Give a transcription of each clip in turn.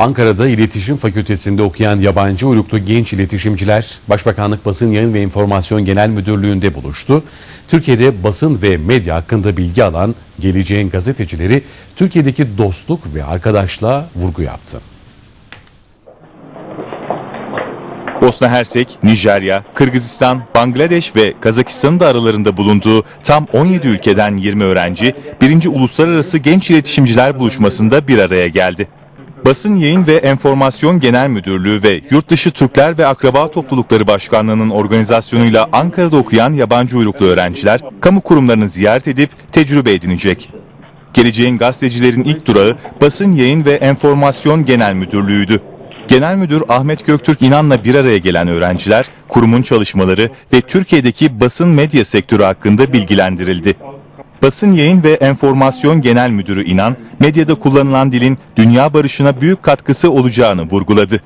Ankara'da İletişim Fakültesinde okuyan yabancı uyruklu genç iletişimciler Başbakanlık Basın Yayın ve İnformasyon Genel Müdürlüğü'nde buluştu. Türkiye'de basın ve medya hakkında bilgi alan geleceğin gazetecileri Türkiye'deki dostluk ve arkadaşlığa vurgu yaptı. Bosna Hersek, Nijerya, Kırgızistan, Bangladeş ve Kazakistan'ın da aralarında bulunduğu tam 17 ülkeden 20 öğrenci, 1. Uluslararası Genç İletişimciler Buluşması'nda bir araya geldi. Basın Yayın ve Enformasyon Genel Müdürlüğü ve Yurtdışı Türkler ve Akraba Toplulukları Başkanlığı'nın organizasyonuyla Ankara'da okuyan yabancı uyruklu öğrenciler, kamu kurumlarını ziyaret edip tecrübe edinecek. Geleceğin gazetecilerin ilk durağı Basın Yayın ve Enformasyon Genel Müdürlüğü'ydü. Genel Müdür Ahmet Göktürk İnan'la bir araya gelen öğrenciler, kurumun çalışmaları ve Türkiye'deki basın medya sektörü hakkında bilgilendirildi. Basın Yayın ve Enformasyon Genel Müdürü İnan, medyada kullanılan dilin dünya barışına büyük katkısı olacağını vurguladı.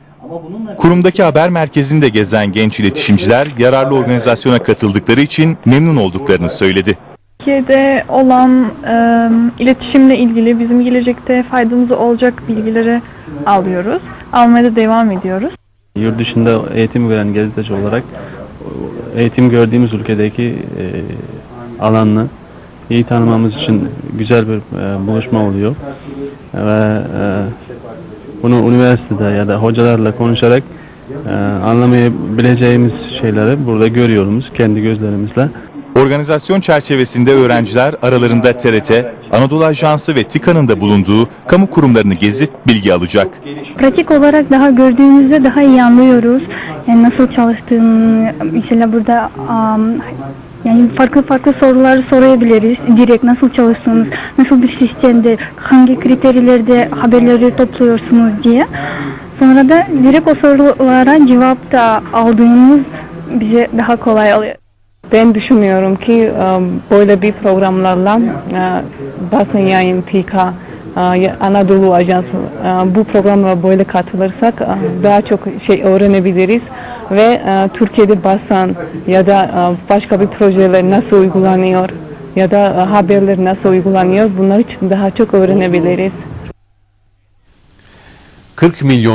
Kurumdaki haber merkezinde gezen genç iletişimciler yararlı organizasyona katıldıkları için memnun olduklarını söyledi. Türkiye'de olan e, iletişimle ilgili bizim gelecekte faydamız olacak bilgileri alıyoruz. Almaya da devam ediyoruz. Yurt dışında eğitim gören gazeteci olarak eğitim gördüğümüz ülkedeki e, alanını iyi tanımamız için güzel bir e, buluşma oluyor. Ve e, bunu üniversitede ya da hocalarla konuşarak e, anlamayabileceğimiz şeyleri burada görüyoruz kendi gözlerimizle. Organizasyon çerçevesinde öğrenciler aralarında TRT, Anadolu Ajansı ve TİKA'nın da bulunduğu kamu kurumlarını gezip bilgi alacak. pratik olarak daha gördüğümüzde daha iyi anlıyoruz. Yani nasıl çalıştığını, mesela burada am, yani farklı farklı sorular sorabiliriz. Direkt nasıl çalıştığınız, nasıl bir sistemde, hangi kriterlerde haberleri topluyorsunuz diye. Sonra da direkt o sorulara cevap da aldığımız bize daha kolay oluyor. Ben düşünüyorum ki e, böyle bir programlarla e, basın yayın, TİKA, e, Anadolu Ajansı bu programlara böyle katılırsak daha çok şey öğrenebiliriz ve e, Türkiye'de basın ya da e, başka bir projeler nasıl uygulanıyor ya da e, haberler nasıl uygulanıyor bunlar için daha çok öğrenebiliriz. 40 milyon